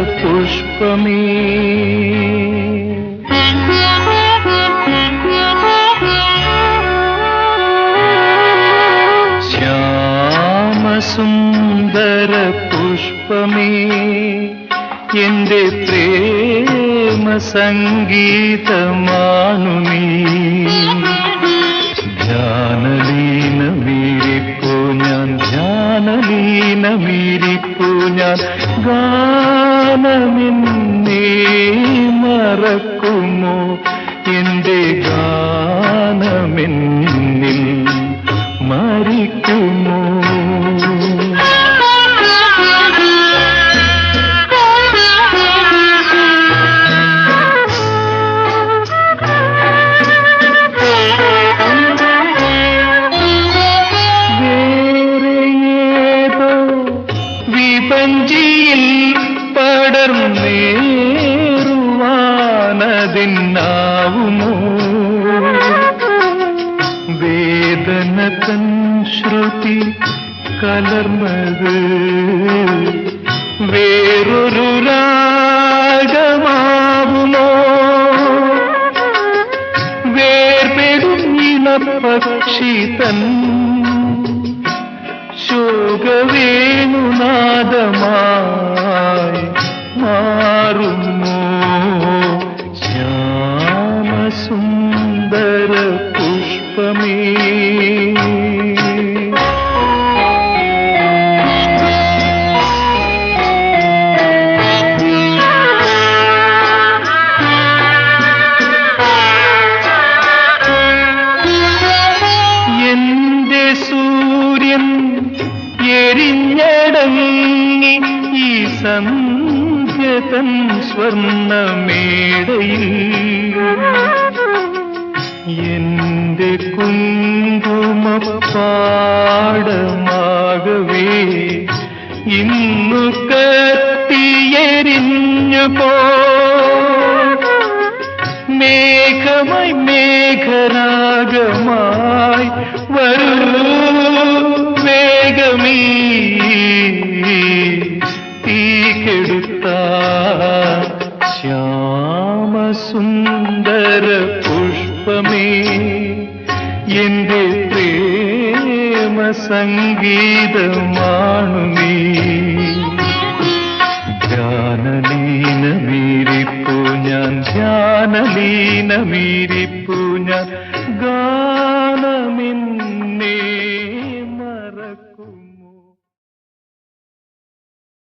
പുഷ്പമേ. ശ്യാമസുന്ദര പുഷ്പമേ. എന്റെ പ്രേമ സംഗീതമാണു ധ്യാനലീനമീരിപ്പോ ഞാൻ. ഗാനമെന്നേ മറക്കുമോ? എന്റെ ഗാനമെന്നിൽ മരിക്കുമോ? വിപഞ്ചിയിൽ പടർന്നേറുവാനതിന്നാവുമോ വേദന തൻ ശ്രുതി കലർന്നത് വേറൊരു രാഗമാവുമോ? വേർപെടും പക്ഷി തൻ ശോകവേണുനാദമായി മാറുന്നു. ശ്യാമസുന്ദര പുഷ്പമേ എരിഞ്ഞടങ്ങി ഈ സന്ധ്യതൻ സ്വർണമേടയിൽ എന്റെ കുങ്കുമപ്പാടമാകവേ ഇന്നു കത്തിയെരിഞ്ഞു പോ. മേഘമായി മേഘരാഗമായി വരൂ. തീ കെടുത്ത ശ്യാമസുന്ദര പുഷ്പമേ എന്റെ പ്രേമ സംഗീതമാണു നീ. ധ്യാനലീനമീരിപ്പു ഞാൻ ധ്യാനലീനമീരിപ്പു ഞാൻ